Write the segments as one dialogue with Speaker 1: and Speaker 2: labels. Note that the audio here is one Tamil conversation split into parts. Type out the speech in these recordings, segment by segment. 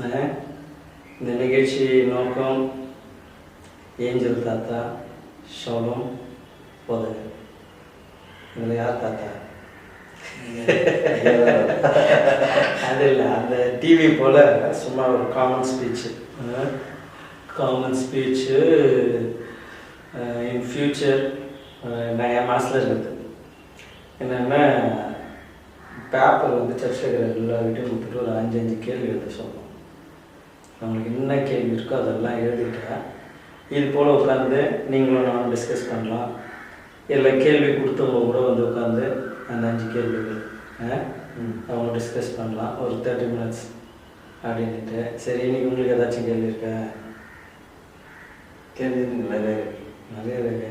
Speaker 1: இந்த நிகழ்ச்சி நோக்கம் ஏஞ்சல் தாத்தா சோளம் போது இதில் யார் தாத்தா அது இல்லை அந்த டிவி போல் சும்மா ஒரு common speech common speech in future நான் என் மனசில் இருக்குது என்னென்னா பேப்பர் வந்து சர்ச்சில் எல்லா வீட்டையும் கொடுத்துட்டு ஒரு அஞ்சு அஞ்சு கேள்வி எழுத சொல்லணும் அவங்களுக்கு என்ன கேள்வி இருக்கோ அதெல்லாம் எழுதிட்டா இது போல் உட்காந்து நீங்களும் நானும் டிஸ்கஸ் பண்ணலாம். இல்லை கேள்வி கொடுத்தவங்க கூட வந்து உட்காந்து அந்த அஞ்சு கேள்விகள்? அவங்க டிஸ்கஸ் பண்ணலாம். ஒரு தேர்ட்டி மினிட்ஸ் அப்படின்ட்டு சரி இன்னைக்கு உங்களுக்கு ஏதாச்சும் கேள்வி இருக்கா?
Speaker 2: கேள்வி நிறைய
Speaker 1: நிறைய இருக்கு.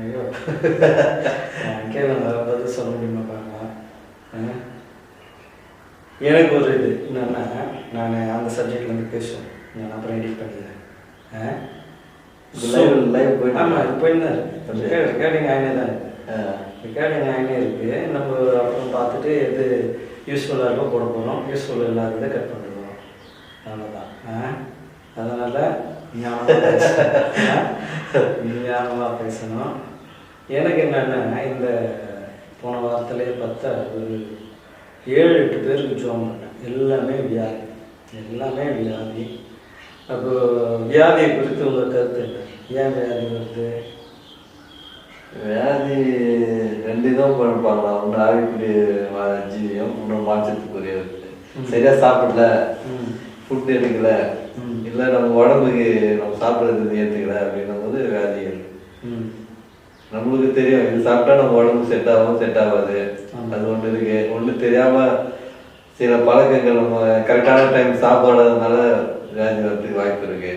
Speaker 1: ஐயோ. நான் கேளுங்க பதில் சொல்ல முடியுமா ஆ? எனக்கு ஒரு இது என்னன்னா நான் அந்த சப்ஜெக்ட்லேருந்து பேசுவேன் நான் அப்புறம் எடிட் பண்ணிடுறேன்
Speaker 2: live- live போயிட்டு
Speaker 1: ஆமாம்
Speaker 2: அப்படியா?
Speaker 1: ரெக்கார்டிங் ஆகினே தான். ரெக்கார்டிங் ஆகினே இருக்குது நம்ம அப்புறம் பார்த்துட்டு எது யூஸ்ஃபுல்லாக இருக்கோ போட போகிறோம் யூஸ்ஃபுல் இல்லாததை கட் பண்ணிடுவோம். அவ்வளோதான் ஆ? அதனால் ஞாபகமாக பேசணும். எனக்கு என்னென்னா இந்த போன வாரத்திலே பார்த்தா ஒரு ஏழு எட்டு பேருக்கு ஜோம் பண்ணேன். எல்லாமே வியாதி. எல்லாமே வியாதி. அப்போ வியாதியை குறித்து உங்கள் கருத்து என்ன? ஏன் வியாதி வருது?
Speaker 2: வியாதி ரெண்டு தான் பண்ணலாம் ஒன்று ஆவிக்குரிய ஜீவியம் இன்னொன்று மாற்றத்துக்குரியது சரியா சாப்பிடல. ஃபுட் எடுக்கல. இல்லை நம்ம உடம்புக்கு நம்ம சாப்பிட்றது ஏற்றுக்கல அப்படின்னும் போது வியாதிகள்
Speaker 1: ம்.
Speaker 2: நம்மளுக்கு தெரியும் இது சாப்பிட்டா நம்ம உடம்பு செட் ஆகும் செட் ஆகாது. அது ஒன்று இருக்கு. ஒன்று தெரியாம சில பழக்கங்கள் நம்ம கரெக்டான டைம் சாப்பிடாததுனால வியாதி வரதுக்கு வாய்ப்பு இருக்கு.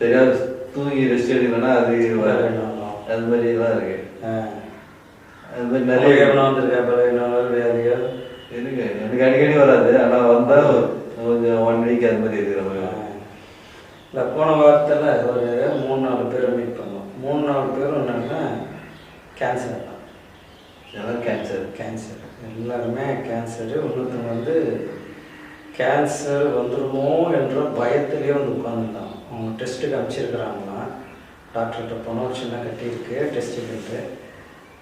Speaker 2: தெரியாம தூங்கி ரெஸ்ட் எடுக்கலன்னா அது. அது மாதிரி எல்லாம் இருக்கு. அது மாதிரி
Speaker 1: நிறைய வந்திருக்கா? பலவீனம் வியாதியோ?
Speaker 2: இருக்கு எனக்கு அடிக்கடி வராது. ஆனா வந்தா கொஞ்சம் ஒன் வீக் அது மாதிரி இருக்கிற மாதிரி.
Speaker 1: இல்லை போன வாரத்தில் ஒரு மூணு நாலு பேரை மீட் பண்ணோம். மூணு நாலு பேரும் என்னன்னா கேன்சர் தான்.
Speaker 2: எல்லாம் கேன்சர்
Speaker 1: கேன்சர் எல்லாருமே கேன்சரு இன்னொருத்தவங்க வந்து கேன்சர் வந்துருமோ என்ற பயத்திலே வந்து உட்காந்துருந்தாங்க அவங்க டெஸ்ட்டுக்கு அனுப்பிச்சிருக்கிறாங்களாம். டாக்டர்கிட்ட போனோம் ஒரு சின்ன கட்டி இருக்கு டெஸ்ட்டுக்கு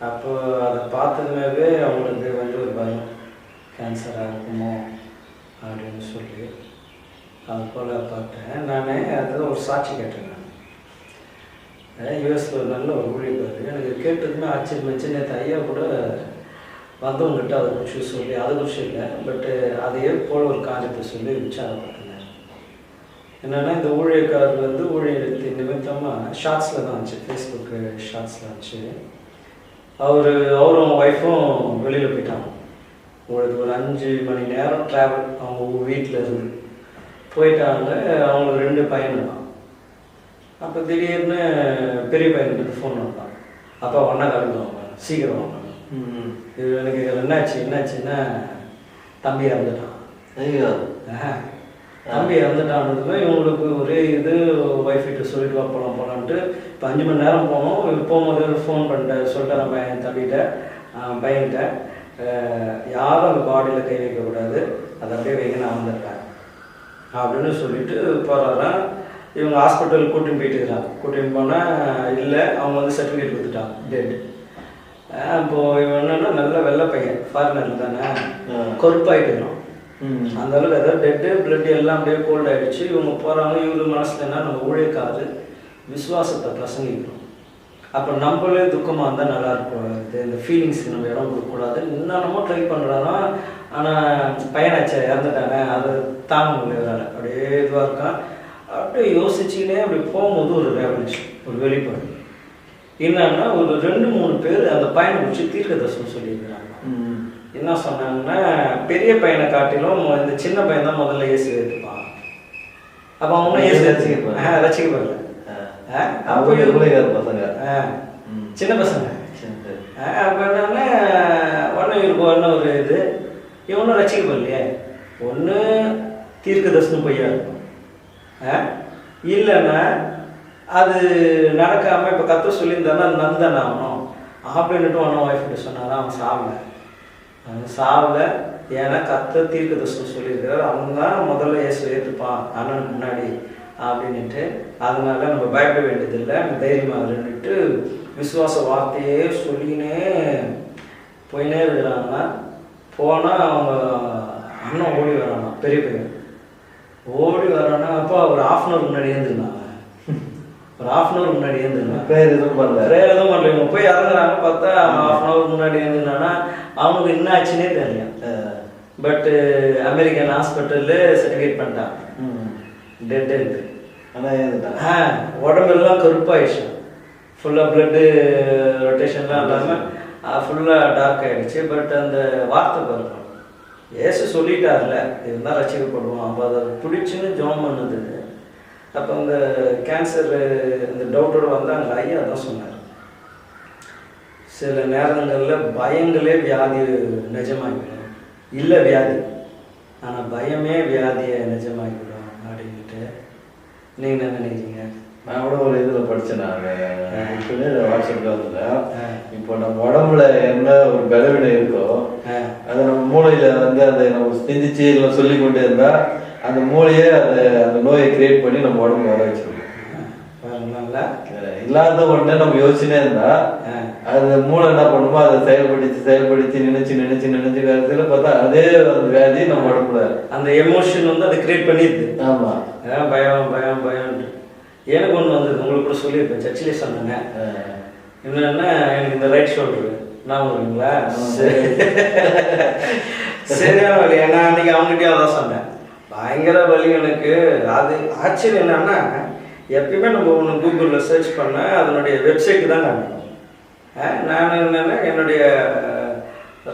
Speaker 1: அப்போ அதை பார்த்ததுமே அவங்களுக்கு வந்து ஒரு பயம். கேன்சராக இருக்குமோ அப்படின்னு சொல்லி. அது போல் பார்த்தேன். நான் அது ஒரு சாட்சி கேட்டேன் நான் யூஎஸில் ஒரு நல்ல ஒரு ஊழியர் எனக்கு கேட்டதுமே ஆச்சரியமாச்சு நேற்று ஐயா கூட வந்தவங்ககிட்ட அதை குறித்து சொல்லி அதை குறித்து இல்லை பட்டு அதே போல் ஒரு காரியத்தை சொல்லி விசாரப்பட்டேன் என்னென்னா இந்த ஊழியக்காரர் வந்து ஊழியத்தின் நிமித்தமாக ஷார்ட்ஸில் தான் இருந்துச்சு ஃபேஸ்புக்கு ஷார்ட்ஸில் இருந்துச்சு அவர் அவரும் ஒய்ஃபும் வெளியில் போயிட்டாங்க. உங்களுக்கு ஒரு அஞ்சு மணி நேரம் ட்ராவல் அவங்க வீட்டில் இருந்து. போயிட்டாங்க அவங்களுக்கு ரெண்டு பையன் தான் அப்போ திடீர்னு பெரிய பையனுக்கு ஃபோன் பண்ணான் அப்பா ஒன்றா கிளம்பி வாங்க சீக்கிரம் வாங்க. இது எனக்கு என்னாச்சு என்னாச்சுன்னா தம்பி இறந்துட்டான்.
Speaker 2: ஐயோ.
Speaker 1: தம்பி இறந்துட்டானதுமே இவங்களுக்கு ஒரே இது ஒய்ஃப் கிட்ட சொல்லிட்டு வா போகலாம் போகலான்ட்டு இப்போ அஞ்சு மணி நேரம் போனோம். போகும்போது ஃபோன் பண்ணிட்டேன் சொல்லிட்டேன் பையன் தம்பிகிட்ட ஆஹ் பையன்கிட்ட. யாரும் அந்த பாடியில் கை வைக்கக்கூடாது. அதை அப்படியே வைக்க நான் வந்துட்டேன் அப்படின்னு சொல்லிட்டு போகிறாராம் இவங்க ஹாஸ்பிட்டல் கூட்டின்னு போயிட்டு இருக்கிறாங்க கூட்டின்னு போனால் இல்லை அவங்க வந்து சர்டிஃபிகேட் கொடுத்துட்டாங்க. டெட் இப்போ இவன் என்னன்னா நல்ல வெள்ளை பையன். ஃபாரினர் தானே.
Speaker 2: ம்.
Speaker 1: அந்த அளவுக்கு அதாவது டெட்டு பிளட் எல்லாம் அப்படியே கோல்ட் ஆயிடுச்சு. இவங்க போகிறாங்க இவரு மனசுல என்ன நம்ம ஊழியக்காரு விசுவாசத்தை பிரசங்கிக்கணும் அப்போ நம்மளே துக்கமாக இருந்தால் நல்லா இருக்கும். இது இந்த ஃபீலிங்ஸ்க்கு நம்ம இடம் கொடுக்கக்கூடாது. என்னென்னமோ ட்ரை பண்ணுறாரோ ஆனால் பையனாச்சே இறந்துட்டானே அதை தாங்க முடியல. அப்படியே இதுவாக இருக்கான். அப்படியே யோசிச்சுக்கினே அப்படி போகும்போது ஒரு ரெவல்யூஷன் ஒரு வெளிப்பாடு என்னன்னா ஒரு ரெண்டு மூணு பேர் அந்த பையனை பிடிச்சி தீர்க்க தரிசனம் சொல்லியிருக்கிறாங்க
Speaker 2: ம்.
Speaker 1: என்ன சொன்னாங்கன்னா பெரிய பையனை காட்டிலும் இந்த சின்ன பையன் தான் முதல்ல இயேசு ஏற்றுப்பான் அப்போ அவனும் இயேசு
Speaker 2: ரசிக்கப்படுறான்.
Speaker 1: ஆ ரசிக்கப்படுறேன் ஆ, அப்போ
Speaker 2: பசங்க
Speaker 1: ஆ. சின்ன பசங்க
Speaker 2: சரி.
Speaker 1: அப்போ என்னன்னா ஒன்று இவருக்கு ஒன்று ஒரு இது இவனும் ரசிக்கப்படலையே ஒன்று தீர்க்க தரிசனம் பொய்யா இருக்கும் ஆ? இல்லைன்னா அது நடக்காமல் இப்போ கத்த சொல்லியிருந்தானா நந்தன் ஆகணும் அப்படின்னுட்டு ஒன்றும் ஒய்ஃப்கிட்ட சொன்னாரா அவன் சாவல அவன் சாவல ஏன்னா கத்த தீர்க்கதர்சனம் சொல்லியிருக்கிறார். அவங்க தான் முதல்ல இயேசு ஏற்றுப்பான் அண்ணனுக்கு முன்னாடி அப்படின்னுட்டு அதனால நம்ம பயப்பட வேண்டியதில்லை. தைரியமாக இருந்துட்டு விசுவாச வார்த்தையே சொல்லினே போயினே இருக்கிறாங்கன்னா போனால் அவங்க அண்ணன் ஓடி வரானா பெரிய பையன். ஓடி வரானா அப்போ ஒரு ஆஃப் அன் ஹவர் முன்னாடி எழுந்துருந்தாங்க ஒரு ஆஃப் அன் ஹவர் முன்னாடி எழுந்துருந்தாங்க
Speaker 2: பேர் எதுவும் பண்ணல.
Speaker 1: வேற எதுவும் பண்ணல. இவங்க போய் இறங்குறாங்க பார்த்தா ஆஃப் அன் ஹவர் முன்னாடி எழுந்துனானா அவனுக்கு என்ன ஆச்சுன்னே தெரியல. பட்டு அமெரிக்கன் ஹாஸ்பிட்டலில் சர்டிஃபிகேட் பண்ணிட்டாங்க.
Speaker 2: ம்.
Speaker 1: டெட் இருக்கு.
Speaker 2: ஆனா ஏதுடா
Speaker 1: ஆ உடம்பெல்லாம் கருப்பாயிடுச்சு. ஃபுல்லாக பிளட்டு ரொட்டேஷன்லாம் இல்லாமல் ஃபுல்லாக டார்க் ஆயிடுச்சு. பட் அந்த வார்த்தை பாருங்க. ஏசு சொல்லிட்டார்ல இருந்தால் ரசிக்கப்படுவோம் அப்போ அதை பிடிச்சுன்னு ஜோம் பண்ணுது. அப்போ அந்த கேன்சர் இந்த டவுட்டோட வந்தாங்க. ஐயா தான் சொன்னார். சில நேரங்களில் பயங்களே வியாதி நிஜமாகிவிடும் இல்லை வியாதி. ஆனால் பயமே வியாதியை நிஜமாகிவிடும் அப்படின்ட்டு நீங்கள் என்ன நினைக்கிறீங்க?
Speaker 2: நான் கூட ஒரு இதுல படிச்சேன் நான். இப்பவே
Speaker 1: ஆ.
Speaker 2: இப்போ நம்ம உடம்புல என்ன ஒரு பலவீனம் இருக்கோ அதை நம்ம மூளையில வந்து அதை நம்ம சிந்திச்சு இல்லை சொல்லி கொண்டே இருந்தா அந்த மூளையே அதை அந்த நோயை கிரியேட் பண்ணி நம்ம உடம்பு வர வச்சிருக்கோம் இல்லாத ஒண்ணு நம்ம யோசிச்சுனே இருந்தா அது மூளை என்ன பண்ணுமோ அதை செயல்படுத்தி செயல்படுத்தி நினைச்சு நினைச்சு நினைச்சு கடைசியில பார்த்தா அதே அந்த வியாதி நம்ம உடம்புல.
Speaker 1: அந்த எமோஷன் வந்து அதை கிரியேட் பண்ணிடுது.
Speaker 2: ஆமா.
Speaker 1: பயம் பயம் பயம்ன்ட்டு எனக்கு ஒன்று வந்தது உங்களுக்கு கூட சொல்லியிருப்பேன். சர்ச்சிலே சொன்னேங்க
Speaker 2: என்னென்னா
Speaker 1: என்னன்னா எனக்கு இந்த ரைட் ஷோல்டர் நான் வருவீங்களா
Speaker 2: சரி.
Speaker 1: சரியான வழி ஏன்னா அன்னைக்கு அவங்ககிட்டயே அதான் சொன்னேன். பயங்கர வழி எனக்கு. அது ஆச்சரியம் என்னன்னா எப்பயுமே நம்ம ஒன்று கூகுளில் சர்ச் பண்ண அதனுடைய வெப்சைட்டு தான் காமிக்கும் நான் என்னென்னா என்னுடைய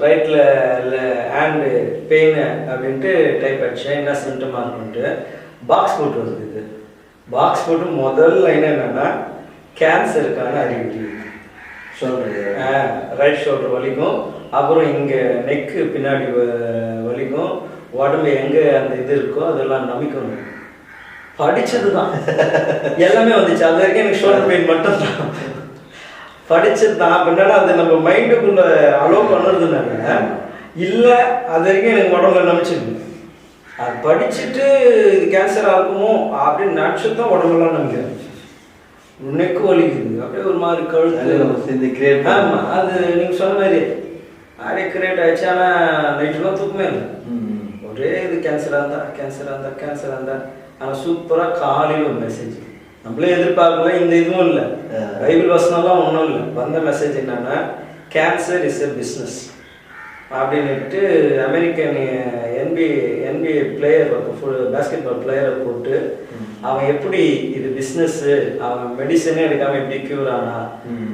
Speaker 1: ரைட்டில் இல்லை ஹேண்டு பெயின் அப்படின்ட்டு டைப் ஆச்சு என்ன சிம்டமாக இருக்குன்ட்டு. பாக்ஸ் போட்டு வருது இது. பாக்ஸ் போட்டு முதல் லைன் என்னன்னா கேன்சருக்கான அறிகுறி
Speaker 2: சொல்றது
Speaker 1: ரைட் ஷோல்டர் வலிக்கும். அப்புறம் இங்கே நெக்கு பின்னாடி வலிக்கும். உடம்பு எங்கே அந்த இது இருக்கோ அதெல்லாம் நமிக்கும் படிச்சது தான் எல்லாமே வந்துச்சு. அது வரைக்கும் எனக்கு ஷோல்டர் பெயின் மட்டும் தான் படிச்சது தான். அப்படின்னா அது நம்ம மைண்டுக்குள்ள அலோவ் பண்ணுறதுனால இல்லை அது வரைக்கும் எனக்கு உடம்புல நமிச்சிருக்கு. அது படிச்சுட்டு இது கேன்சராக இருக்குமோ? அப்படின்னு நினச்சி தான் உடம்பெல்லாம் நம்பிக்கிறேன் நெக்கு வலிக்குது அப்படியே ஒரு மாதிரி கழுத்து.
Speaker 2: சிந்தி கிரியேட்
Speaker 1: ஆமா அது நீங்க சொன்ன மாதிரி. அப்படியே கிரியேட் ஆயிடுச்சு ஆனா நைட்டுலாம் தூக்கமே இல்லை. ஒரே இது கேன்சராக இருந்தா கேன்சராக இருந்தா கேன்சராக இருந்தா. ஆனா சூப்பரா காலையில் ஒரு மெசேஜ் நம்மளே எதிர்பார்க்கல இந்த இதுவும் இல்லை. பைபிள் வசனம்லாம் ஒன்றும் இல்லை. வந்த மெசேஜ் என்னன்னா கேன்சர் இஸ் எ பிஸ்னஸ் அப்படின்னுட்டு American NB NBA player basketball பிளேயரை போட்டு அவன் எப்படி இது பிஸ்னஸ்ஸு அவன் மெடிசனே எடுக்காம எப்படி க்யூர் ஆனா.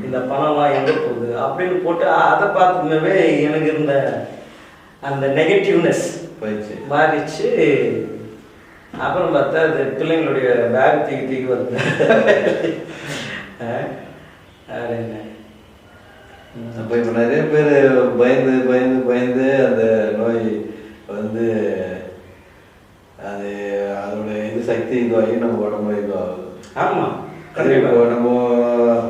Speaker 1: இந்த பணம்லாம் எங்கே போகுது அப்படின்னு போட்டு அதை பார்த்துமே எனக்கு இருந்த அந்த நெகட்டிவ்னஸ்
Speaker 2: போயிடுச்சு.
Speaker 1: மாறிச்சு. அப்புறம் பார்த்தா அது பிள்ளைங்களுடைய பேக் தூக்கி தூக்கி வருது. அப்படின்னு
Speaker 2: இப்போ நிறைய பேர் பயந்து பயந்து பயந்து அந்த நோய் வந்து அது அதோட இது சக்தி இதுவாகி நம்ம உடம்புல இதுவாகுது
Speaker 1: ஆமா.
Speaker 2: அது
Speaker 1: கண்டிப்பா.
Speaker 2: இப்போ நம்ம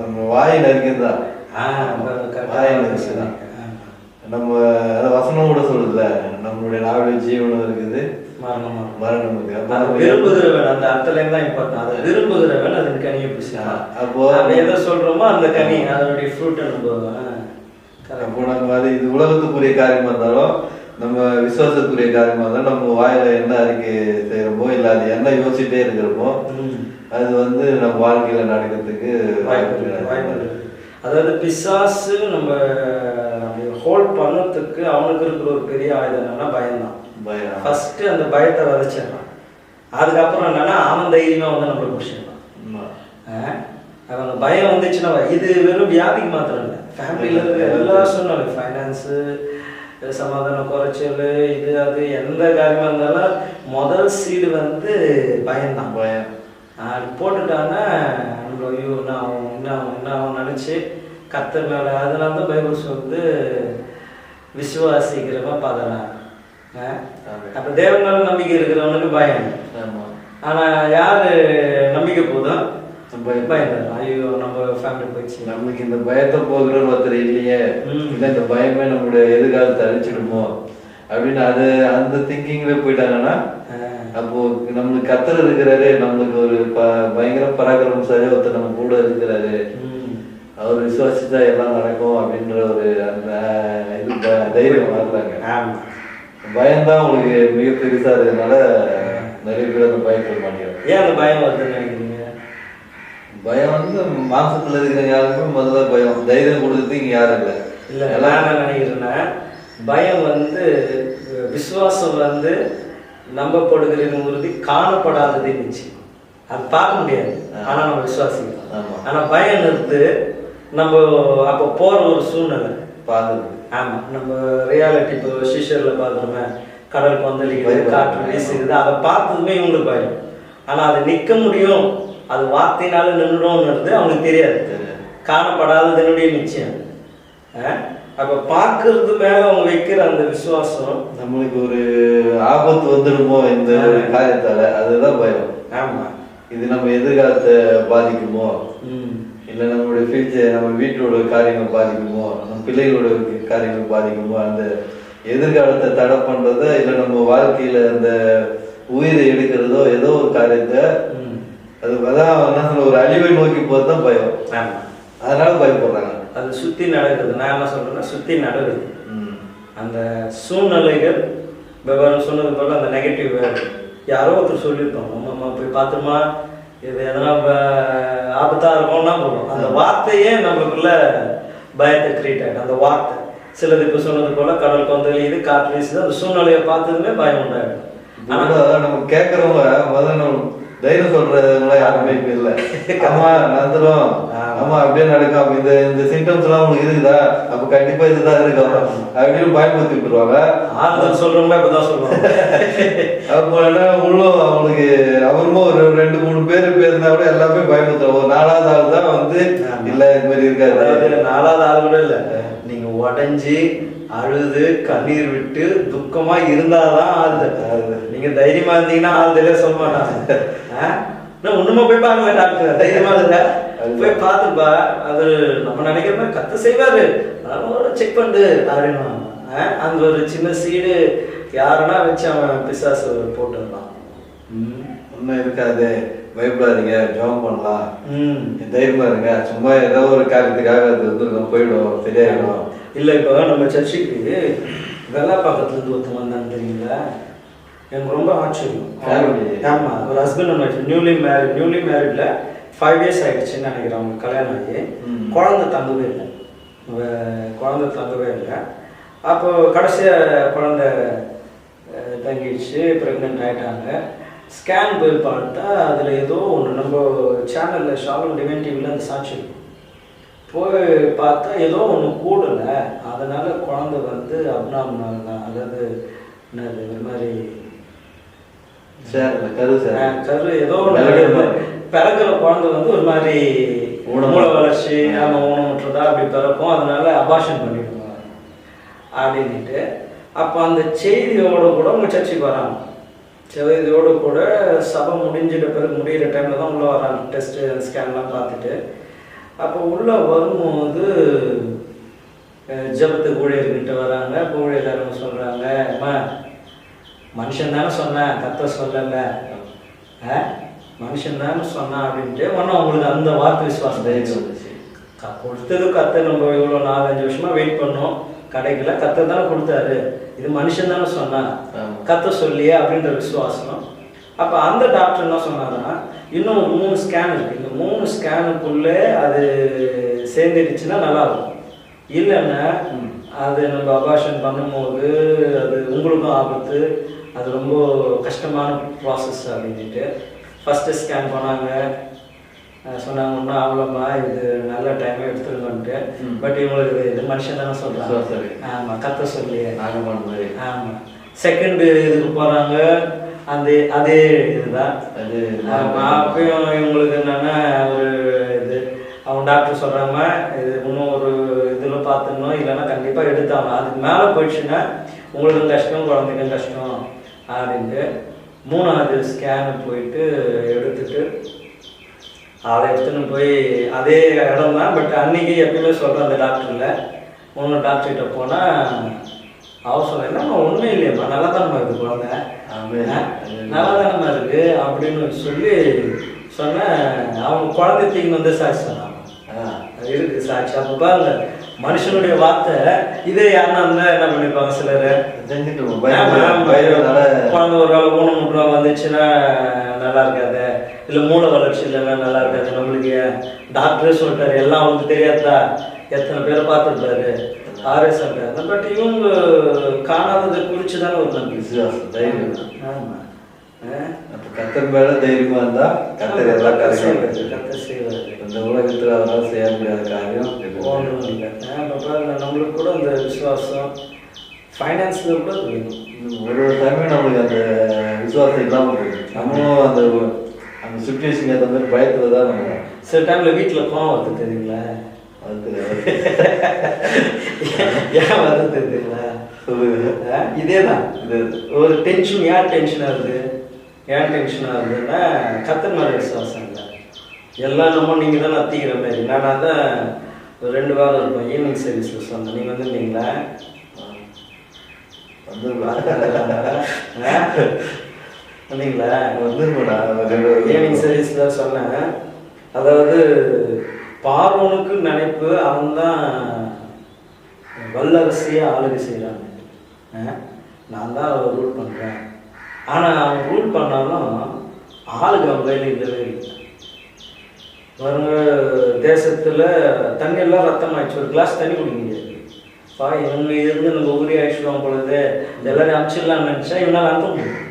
Speaker 2: நம்ம வாய் நறுக்கிறதா
Speaker 1: ஆ, correct ஆ
Speaker 2: வாய்
Speaker 1: சொன்னீங்க.
Speaker 2: நறுக்கிறதா
Speaker 1: ஆமா.
Speaker 2: நம்ம அந்த வசனம் கூட சொல்லுதுல நம்மளுடைய நாவல் ஜீவனம் இருக்குது.
Speaker 1: மரணம் மரணம்.
Speaker 2: இருக்குது.
Speaker 1: அது விரும்புகிறவன் அந்த அர்த்தம் தான் இம்பார்ட்டன். அதை விரும்புகிறவன் அதன் கனியை புசிக்கலாம்
Speaker 2: அப்போ-
Speaker 1: நம்ம எதை சொல்றோமோ அந்த கனி அதனுடைய ஃப்ரூட் அனுபவம்
Speaker 2: அப்போ நம்ம அது இது உலகத்துக்குரிய காரியமா இருந்தாலும் நம்ம விசுவாசத்துக்குரிய காரியமா இருந்தாலும் நம்ம வாயில என்ன அறிக்கை செய்யறோமோ இல்ல அது என்ன யோசிச்சுட்டே இருக்கிறோமோ அது வந்து நம்ம வாழ்க்கையில நடக்கிறதுக்கு
Speaker 1: வாய்ப்பு. அதாவது பிசாசு நம்ம ஹோல்ட் பண்ணதுக்கு அவனுக்கு இருக்கிற ஒரு பெரிய ஆயுதம் என்னன்னா பயம்தான்.
Speaker 2: பயம்.
Speaker 1: ஃபர்ஸ்ட் அந்த பயத்தை விதைச்சிடறான் அதுக்கப்புறம் என்னன்னா அவன் தைரியமா வந்து நம்மளை பிடிச்சிடலாம்.
Speaker 2: ஆமா.
Speaker 1: அவங்க பயம் வந்துச்சுன்னா இது வெறும் வியாதிக்கு மாத்திரம் இல்லை. ஃபேமிலியில் இருக்கிற எல்லா சூழ்நிலை ஃபைனான்ஸு சமாதான குறைச்சல் இது அது எந்த காரியமாக இருந்தாலும் முதல் சீடு வந்து பயம்தான்.
Speaker 2: பயம்.
Speaker 1: அது போட்டுட்டான்னா நம்ம ஐயோ நான் அவன் என்ன அவன் என்ன அவன் நினச்சி கத்தர் மேலே அதனால தான் பைபிள் சொல்லுது விசுவாசிக்கிறவன் பதறான் அப்போ தேவன் மேலே நம்பிக்கை இருக்கிறவனுக்கு பயம். ஆனால் யார் நம்பிக்கை போதும்?
Speaker 2: பயம்.
Speaker 1: பயந்துடும் ஐயோ நம்ம ஃபேமிலி போயிடுச்சு?
Speaker 2: நமக்கு இந்த பயத்தை போகிற ஒருத்தர் இல்லையே. இல்ல இந்த பயமே நம்மளுடைய எதிர்காலத்தை அழிச்சிடுமோ? அப்படின்னு அது அந்த திங்கிங்ல போயிட்டாங்கன்னா அப்போ நம்மளுக்கு கத்தர் இருக்கிறாரு நம்மளுக்கு ஒரு பயங்கர பராக்கிரமசாலி ஒருத்தர் நம்ம கூட இருக்கிறாரு. அவர் விசுவாசிச்சா எல்லாம் நடக்கும் அப்படின்ற ஒரு அந்த இது தைரியம்
Speaker 1: ஆமா.
Speaker 2: பயம்தான் உங்களுக்கு மிக பெருசா இருக்கிறதுனால நிறைய பேர் அந்த பயப்பட மாட்டேங்கிறாங்க
Speaker 1: ஏன் அந்த பயம் வருதுன்னு நினைக்கிறீங்க?
Speaker 2: பயம் வந்து மாசத்துல இருக்கிற யாருக்குமே முதல்ல பயம். தைரியம் கொடுத்தது இங்க யாரும் இல்லை.
Speaker 1: இல்லை நான் என்ன நினைக்கிறேன்னா பயம் வந்து விசுவாசம் வந்து நம்பப்படுகிற உறுதி காணப்படாதது நிச்சயம். அது பார்க்க முடியாது. ஆனா நம்ம விசுவாசிக்கலாம் ஆனா பயம் இருந்து நம்ம அப்போ போற ஒரு சூழ்நிலை.
Speaker 2: பாக்குறது
Speaker 1: ஆமா நம்ம ரியாலிட்டி இப்போ ஷிஷர்ல பார்க்குறோமே கடல் கொந்தளிக்குது
Speaker 2: பயம்.
Speaker 1: காற்று வீசுகிறது அதை பார்த்ததுமே இவங்களுக்கு பயம். ஆனா அது நிக்க முடியும். அது வார்த்தையினால நின்றுடும்ன்றது அவங்களுக்கு தெரியாது.
Speaker 2: தெரியாது.
Speaker 1: காணப்படாததனுடைய நிச்சயம்? அப்ப பார்க்கறது மேல அவங்க வைக்கிற அந்த விசுவாசம்
Speaker 2: நம்மளுக்கு ஒரு ஆபத்து வந்துடுமோ இந்த காரியத்தால அதுதான் பயம்.
Speaker 1: ஆமா.
Speaker 2: இது நம்ம எதிர்காலத்தை பாதிக்குமோ? இல்ல நம்மளுடைய ஃபியூச்சர் நம்ம வீட்டோட காரியங்கள் பாதிக்குமோ? நம்ம பிள்ளைகளோட காரியங்கள் பாதிக்குமோ? அந்த எதிர்காலத்தை தடை பண்றத இல்ல நம்ம வாழ்க்கையில அந்த உயிரை எடுக்கிறதோ ஏதோ ஒரு காரியத்தை அது அதான் என்ன ஒரு அழிவை நோக்கி போறதுதான் பயம்.
Speaker 1: ஆமா.
Speaker 2: அதனால பயப்படுறாங்க.
Speaker 1: அது சுத்தி நடக்குது. நான் என்ன சொல்றேன்னா சுத்தி நடக்குது. அந்த சூழ்நிலைகள் வெவ்வேறு சொன்னது போல அந்த நெகட்டிவ் யாரோ ஒருத்தர் சொல்லியிருப்பாங்க. அம்மா அம்மா போய் பார்த்துமா இது எதனா ப- ஆபத்தா இருக்கும்னா போதும். அந்த வார்த்தையே நம்மளுக்குள்ள பயத்தை கிரியேட் ஆகிடும் அந்த வார்த்தை. சிலது இப்போ சொன்னது போல கடல் கொந்தளியுது காற்று வீசுது. அந்த சூழ்நிலையை பார்த்ததுமே பயம்
Speaker 2: இப்ப கூட நம்ம கேக்குறவங்க முதல்ல நம்ம தைரியம் சொல்றவங்க யாருமே இப்ப இல்ல. ஆமா நடந்துரும் ஆமா அப்படியே நடக்கும். இந்த இந்த சிம்டம்ஸ் எல்லாம் உங்களுக்கு இருக்குதா? அப்ப கண்டிப்பா இதுதான் இருக்கும் அப்படின்னு பயமுறுத்தி விட்டுருவாங்க
Speaker 1: ஆறுதல் சொல்றவங்க இப்பதான் சொல்லுவாங்க.
Speaker 2: அப்போ என்ன உள்ளும் அவங்களுக்கு அவருமோ ஒரு ரெண்டு மூணு பேர் பேருந்தா கூட எல்லாமே ஒரு நாலாவது ஆள் தான் வந்து இல்ல இது மாதிரி இருக்காது
Speaker 1: நாலாவது ஆள் கூட இல்ல. நீங்க உடைஞ்சு அழுது கண்ணீர் விட்டு துக்கமா இருந்தாதான் ஆறுதல் நீங்க தைரியமா இருந்தீங்கன்னா ஆறுதலே சொல்ல மாட்டாங்க. ஒண்ணுமா போய் பாருங்க டாக்டர். தைரியமா இருங்க. போய் பார்த்துப்பா. அது நம்ம நினைக்கிற மாதிரி கத்து செய்வாரு. அதனால செக் பண்ணு அப்படின்னு அந்த ஒரு சின்ன சீடு யாருன்னா வச்சு அவன் பிசாசு போட்டுருந்தான்
Speaker 2: ஒன்றும் இருக்காது. பயப்படாதீங்க ஜெபம் பண்ணலாம். தைரியமா இருங்க. சும்மா ஏதோ ஒரு காரியத்துக்காக அது வந்துருக்கோம் போயிடும் சரியாயிடும்.
Speaker 1: இல்லை இப்போ நம்ம சர்ச்சுக்கு வெள்ளாப்பாக்கத்துலேருந்து ஒருத்தன் வந்தாங்க தெரியுங்களா? எனக்கு ரொம்ப ஆச்சரியம். ஆமாம் ஒரு husband wife newly married newly மேரிட்ல five years ஆயிடுச்சுன்னு நினைக்கிறேன் அவங்க கல்யாணம் ஆகி. குழந்தை தங்கவே இல்லை. குழந்தை தங்கவே இல்லை. அப்போ கடைசியாக குழந்தை தங்கிடுச்சு ப்ரெக்னென்ட் ஆயிட்டாங்க. ஸ்கேன் போய் பார்த்தா அதில் ஏதோ ஒன்று நம்ம சேனலில் ஷாலன் டிவைன் டிவியில் அந்த சாட்சி இருக்கும். போய் பார்த்தா ஏதோ ஒன்று கூடலை. அதனால குழந்தை வந்து அப்னாமல் தான் அதாவது என்னது இந்த மாதிரி
Speaker 2: சார் கரு சார்
Speaker 1: கரு ஏதோ ஒன்று. பிறக்கிற குழந்தை வந்து ஒரு மாதிரி மூளை வளர்ச்சி நம்ம ஊனமுற்றதா அப்படி பிறக்கும். அதனால அபாஷன் பண்ணிடுவாங்க. அப்படின்ட்டு அப்போ அந்த செய்தியோட கூட உங்கள் சர்ச்சுக்கு வராங்க. செய்தியோட கூட சபை முடிஞ்சிட்ட பிறகு முடியிற டைமில் தான் உள்ளே வராங்க. டெஸ்ட்டு ஸ்கேன்லாம் பார்த்துட்டு. அப்போ உள்ளே வரும்போது ஜெபத்துக்கு ஊழியர்கிட்ட வராங்க. இப்போ ஊழியர்காரங்க சொல்கிறாங்க அம்மா மனுஷன் தானே சொன்னேன் கத்த சொல்லலை. ஆ மனுஷன் தானே சொன்னான் அப்படின்ட்டு ஒன்றும் அவங்களுக்கு அந்த வார்த்தை விசுவாசம் க- கொடுத்தது கத்த நம்ம இவ்வளோ நாலஞ்சு வருஷமா வெயிட் பண்ணோம். கிடைக்கல கத்த தானே கொடுத்தாரு. இது மனுஷன் தானே சொன்னான். கத்த சொல்லியே அப்படின்ற விசுவாசம். அப்போ அந்த டாக்டர் என்ன சொன்னாருன்னா இன்னும் ஒரு மூணு ஸ்கேன் இருக்கு. இந்த மூணு ஸ்கேனுக்குள்ளே அது சேர்ந்துடுச்சுன்னா நல்லா இருக்கும் இல்லைன்னா அது நம்ம அபாஷன் பண்ணும்போது அது உங்களுக்கும் ஆபத்து. அது ரொம்ப கஷ்டமான ப்ராசஸ் அப்படின்ட்டு. ஃபஸ்ட்டு ஸ்கேன் பண்ணாங்க. சொன்னாங்க ஒன்றும் ஆகலம்மா. இது நல்ல டைமே எடுத்துருங்கன்ட்டு. பட் இவங்களுக்கு இது மனுஷன் தானே சொல்கிறாங்க. ஆமாம் கத்த சொல்லியே
Speaker 2: நாகமான மாதிரி.
Speaker 1: ஆமாம் செகண்டு இதுக்கு போகிறாங்க அந்த அதே இதுதான்.
Speaker 2: அது
Speaker 1: அப்பயும் இவங்களுக்கு என்னன்னா ஒரு இது அவங்க டாக்டர் சொல்றாம இது இன்னும் ஒரு இதில் பார்த்துடணும் இல்லைன்னா கண்டிப்பாக எடுத்தாங்க அதுக்கு மேலே போயிடுச்சுன்னா உங்களுக்கும் கஷ்டம் குழந்தைக்கும் கஷ்டம் அப்படின்ட்டு மூணாவது ஸ்கேனு போயிட்டு எடுத்துட்டு அதை எடுத்துன்னு போய் அதே இடம் தான் பட் அன்னைக்கு எப்பயுமே சொல்கிறேன் அந்த டாக்டரில் மூணு டாக்டர்கிட்ட போனால் அவர் சொல்ல என்னம்மா ஒன்றுமே இல்லையம்மா நல்லா தானம்மா இருக்குது குழந்தை. நல்லா தானம்மா இருக்கு அப்படின்னு சொல்லி சொன்னேன் அவங்க குழந்தை தூக்கி வந்து சாட்சி சொன்னாங்க இருக்கு சாட்சி. அப்போ பாருங்க மனுஷனுடைய வார்த்தை இதே யாருன்னா இருந்தா என்ன பண்ணிப்பாங்க சிலர்? குழந்தை ஒரு வேளை ஊனமுற்றா வந்துச்சுன்னா நல்லா இருக்காது. இல்ல மூளை வளர்ச்சி இல்லைன்னா நல்லா இருக்காது. நம்மளுக்கு டாக்டரே சொல்லிட்டாரு எல்லாம் அவங்களுக்கு தெரியாதா எத்தனை பேரை பார்த்துருப்பாரு? ஆரே சொல்றாரு பட் இவங்க காணாததை குறிச்சு தானே ஒரு நம்பிக்கை
Speaker 2: விசுவாசம், தைரியம்.
Speaker 1: ஆமா ஆ?
Speaker 2: அப்ப கத்தர் மேல தைரியமா இருந்தா கத்தர் எல்லா
Speaker 1: கத்தர்
Speaker 2: காரியங்களும்
Speaker 1: செய்வாரு, கத்தர் செய்வாரு.
Speaker 2: இந்த உலகத்துல அவரால் செய்ய முடியாத காரியம்
Speaker 1: ஒண்ணும் இல்லை. நம்மளுக்கு கூட அந்த விசுவாசம் ஃபைனான்ஸ்ல கூட வேணும்.
Speaker 2: ஒரு ஒரு டைமும் நம்மளுக்கு அந்த விசுவாசம் இல்லாம போகுது நம்மளும் அந்த அந்த சுச்சுவேஷன் ஏற்ற மாதிரி பயத்துல தான் நம்ம
Speaker 1: சில டைம்ல வீட்டுல கோவம் வருது தெரியுங்களா
Speaker 2: அது தெரியாது
Speaker 1: ஏன் வருது தெரியுங்களா இதேதான்.
Speaker 2: இது
Speaker 1: ஒரு டென்ஷன் ஏன் டென்ஷன் ஆகுது ஏன் டென்ஷன் ஆகுதுன்னா எல்லாம் நம்ம நீங்கள் தான் நத்திக்கிற மாதிரி. நான் தான் ஒரு ரெண்டு வாரம் இருப்பேன். ஈவினிங் சர்வீஸில் சொன்னேன். நீங்கள் வந்துருந்தீங்களா? வந்தீங்களா?
Speaker 2: வந்துருக்கா
Speaker 1: ஈவினிங் சர்வீஸில் சொன்னேன். அதாவது பார்வனுக்கு நினைப்பு அவன் தான் வல்லரசியை ஆளுகை செய்கிறாங்க நான் தான் அவரை ரூல் பண்ணுறேன் ஆனால் அவன் ரூல் பண்ணாலும் ஆளுக்கு அவன் கையில் இல்லவே இல்லை. பாருங்க தேசத்தில் தண்ணி எல்லாம் ரத்தம் ஆயிடுச்சு ஒரு கிளாஸ் தண்ணி குடிக்க முடியாது பா இவங்க இருந்து நம்ம ஊரே ஆயிடுச்சுடுவாங்க பொழுது எல்லாரையும் அனுப்பிச்சிடலாம்னு நினச்சா இவனால் அனுப்ப முடியும்.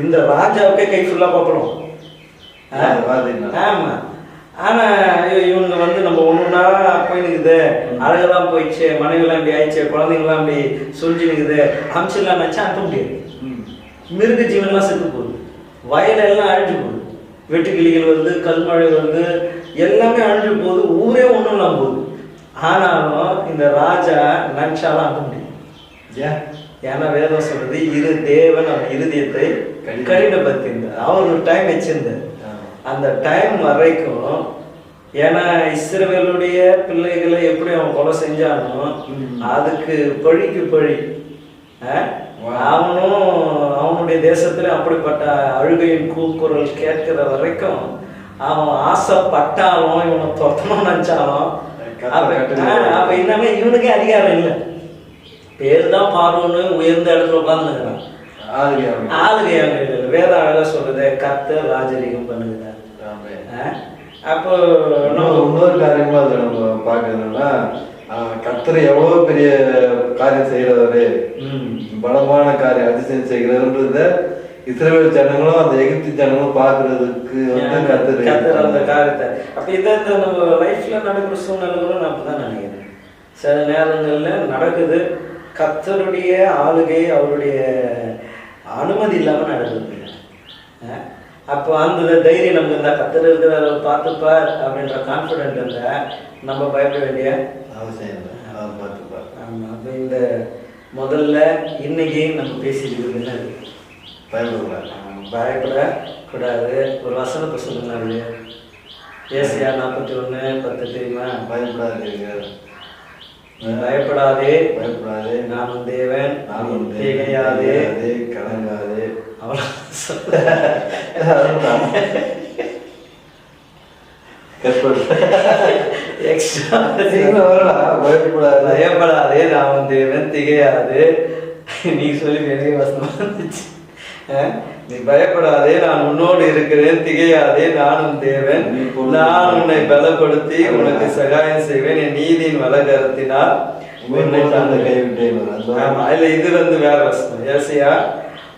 Speaker 1: இந்த ராஜாவுக்கே கை ஃபுல்லாக பார்க்கணும் ஆமா. ஆனா ஐயோ, இவங்க வந்து நம்ம ஒண்ணுனா போய் நிக்குது. அழகெல்லாம் போயிடுச்சு மனைவிலாம் இப்படி ஆயிடுச்சு குழந்தைங்களாம் இப்படி சுழிஞ்சு நிக்குது. அமிச்சிடலாம் நினச்சா அனுப்ப முடியாது. மிருக ஜீவன்லாம் செத்து போகுது. வயலெல்லாம் அழிஞ்சு போகுது. வெட்டுக்கிளிகள் வருது கல்மழை வருது எல்லாமே அழிஞ்சு போகுது. ஊரே ஒன்றும் இல்லாம போகுது. ஆனாலும் இந்த ராஜா நினச்சாலாம் அனுப்ப முடியும்
Speaker 2: ஏன்?
Speaker 1: ஏன்னா வேதம் சொல்றது இரு தேவன் அவன் இருதயத்தை
Speaker 2: கடின-
Speaker 1: கடினப்படுத்தியிருந்தார் அவர் ஒரு டைம் வச்சிருந்தார். அந்த டைம் வரைக்கும் ஏன்னா இஸ்ரவேலுடைய பிள்ளைகளை எப்படி அவன் கொலை செஞ்சானோ. அதுக்கு பழிக்கு பழி. அவனும் அவனுடைய தேசத்துல அப்படிப்பட்ட அழுகையின் கூக்குரல் கேட்கிற வரைக்கும் அவன் ஆசைப்பட்டாலும் இவனை துரத்தணும்னு நினைச்சாலும்
Speaker 2: கத்த
Speaker 1: அப்ப என்னன்னா இவனுக்கே அதிகாரம் இல்லை பேர் தான் பார்வன்னு உயர்ந்த இடத்துல உட்கார்ந்துக்கிறான்
Speaker 2: ஆளுங்க அப்படி.
Speaker 1: ஆளுகை அங்க இல்லை வேதம் அழகா சொல்லுது கர்த்தர் ராஜரீகம் பண்ணுகிறார்? அப்போ
Speaker 2: இன்னொரு காரியமா அதை நம்ம பார்க்கணும்னா கத்தர் எவ்வளவு பெரிய காரியம் செய்யறவரு
Speaker 1: ம்.
Speaker 2: பலமான காரியம் அதிசயம் செய்கிறதுன்றத இஸ்ரேல் ஜனங்களும் அந்த எகிப்து ஜனங்களும் பார்க்கிறதுக்கு வந்து கத்தர்
Speaker 1: கர்த்தர் அந்த காரியத்தை. அப்ப இதை நம்ம லைஃப்ல நடக்கிற சூழ்நிலைகளும் நான் அப்படிதான் நினைக்கிறேன். சில நேரங்கள்ல நடக்குது கர்த்தருடைய ஆளுகை அவருடைய அனுமதி இல்லாம நடக்குது? அப்போ அந்த தைரியம் நமக்கு இருந்தா கத்தர் இருக்கிற பார்த்துப்பார் அப்படின்ற கான்ஃபிடென்ட் இருந்தா நம்ம பயப்பட வேண்டிய
Speaker 2: அவசியம் பார்த்துப்பார்
Speaker 1: ஆமா அப்போ இந்த முதல்ல இன்னைக்கு நம்ம பேசிட்டு என்ன
Speaker 2: பயப்படக்கூடாது.
Speaker 1: பயப்படக்கூடாது. ஒரு வசனத்தை சொல்லுங்க ஏசியா நாற்பத்தி ஒன்று பத்து தெரியுமா?
Speaker 2: பயப்படாதீங்க.
Speaker 1: பயப்படாதே.
Speaker 2: பயப்படாதே.
Speaker 1: நானும் தேவன்.
Speaker 2: நான்
Speaker 1: திகையாதே,
Speaker 2: கலங்காதே.
Speaker 1: அவ்வளோ. எக்ஸ்ட்ரா
Speaker 2: வரலாம், பயப்படாதே.
Speaker 1: பயப்படாதே நான் தேவன் திகையாது நீ சொல்லி வசனம் வந்துச்சு அஹ், நீ பயப்படாதே நான் உன்னோடு இருக்கிறேன் திகையாதே நானும் தேவன் நான் உன்னை பலப்படுத்தி உனக்கு சகாயம் செய்வேன் என் நீதியின் வலகரத்தினால்
Speaker 2: உன்னை
Speaker 1: தாங்குவேன்.
Speaker 2: கைவிட்டேன்
Speaker 1: இல்ல இது வந்து வேற வசனம் ஏசியா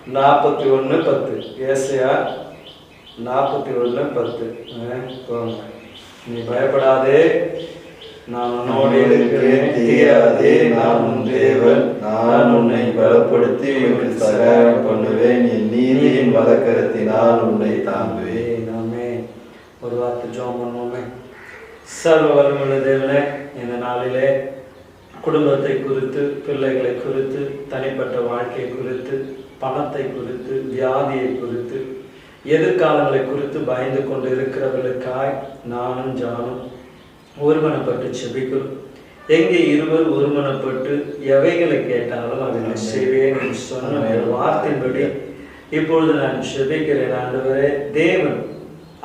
Speaker 1: நாற்பத்தி ஒண்ணு பத்து. ஏசியா? நாற்பத்தி ஒண்ணு பத்து. போங்க. நீ பயப்படாதே. நான் உன்னோடு இருக்கிறேன். தீயாதே நான் உன் தேவன்.
Speaker 2: நான் உன்னை பலப்படுத்தி உனக்கு சகாயம் பண்ணுவேன். என் நீதியின் வழக்கரத்தினால் உன்னை தாங்குவேன்.
Speaker 1: நாமே ஒரு வார்த்தை ஜோம் பண்ணுவோமே. சர்வ வல்லமுள்ள தேவனே இந்த நாளிலே குடும்பத்தை குறித்து பிள்ளைகளை குறித்து தனிப்பட்ட வாழ்க்கை குறித்து பணத்தை குறித்து வியாதியை குறித்து எதிர்காலங்களை குறித்து பயந்து கொண்டு இருக்கிறவர்களுக்காய் நானும் ஜானும் ஒருமனப்பட்டு செபிக்கிறோம். எங்கே இருவர் ஒருமனப்பட்டு எவைகளை கேட்டாலும் அவைகளை செய்வேன் என்று சொன்ன வார்த்தையின்படி இப்பொழுது நான் செபிக்கிறேன். ஆண்டவரே தேவன்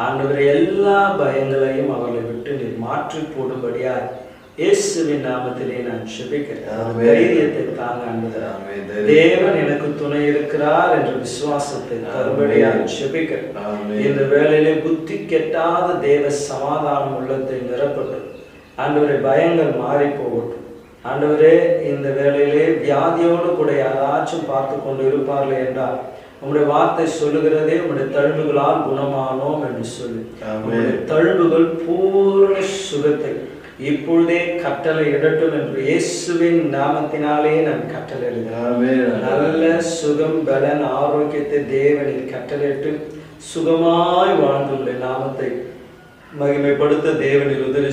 Speaker 1: ஆண்டவரே எல்லா பயங்களையும் அவர்களை விட்டு நீர் மாற்றி போடும்படியாய் இயேசுவின் நாமத்திலே நான் செபிக்கிறேன்
Speaker 2: ஆமென்.
Speaker 1: தைரியத்தை தாங்க ஆண்டவரே
Speaker 2: ஆமென்.
Speaker 1: தேவன் எனக்கு துணை இருக்கிறார் என்ற விசுவாசத்தை தரும்படியாக
Speaker 2: ஆமென்.
Speaker 1: இந்த வேளையிலே புத்தி கெட்டாத தேவ சமாதானம் உள்ளத்தை நிரப்பட்டும் ஆண்டவரே பயங்கள் மாறி போகட்டும். ஆண்டவரே இந்த வேளையிலே வியாதியோடு கூட யாராச்சும் பார்த்து கொண்டு இருப்பார்கள் என்றால் உம்முடைய வார்த்தை சொல்லுகிறதே உம்முடைய தழும்புகளால் குணமானோம் என்று சொல்லி. தழும்புகள் பூர்ண சுகத்தை இப்பொழுதே கட்டளை இடட்டும் என்று இயேசுவின் நாமத்தினாலே நான் கட்டளை
Speaker 2: ஆமென்.
Speaker 1: நல்ல சுகம் பலன் ஆரோக்கியத்தை தேவனில் கட்டளையிட்டு சுகமாய் வாழ்ந்துள்ள நாமத்தை மகிமைப்படுத்த தேவனில் உதவி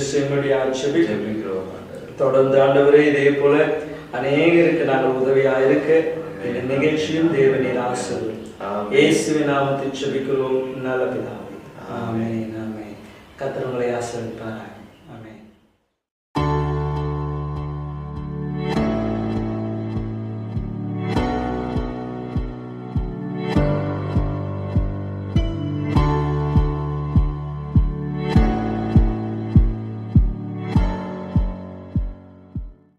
Speaker 2: ஜெபிக்கிறோம். ஆண்டவரே.
Speaker 1: தொடர்ந்து ஆண்டவரே இதே போல அநேகருக்கு நாங்கள் உதவியா இருக்க நிகழ்ச்சியும் தேவனின் ஆசிரியர். இயேசுவின் நாமத்தில் செபிக்கிறோம் நல்ல பிதாவே. ஆமென். ஆமென் கத்திரங்களை ஆசிரியப்பாராக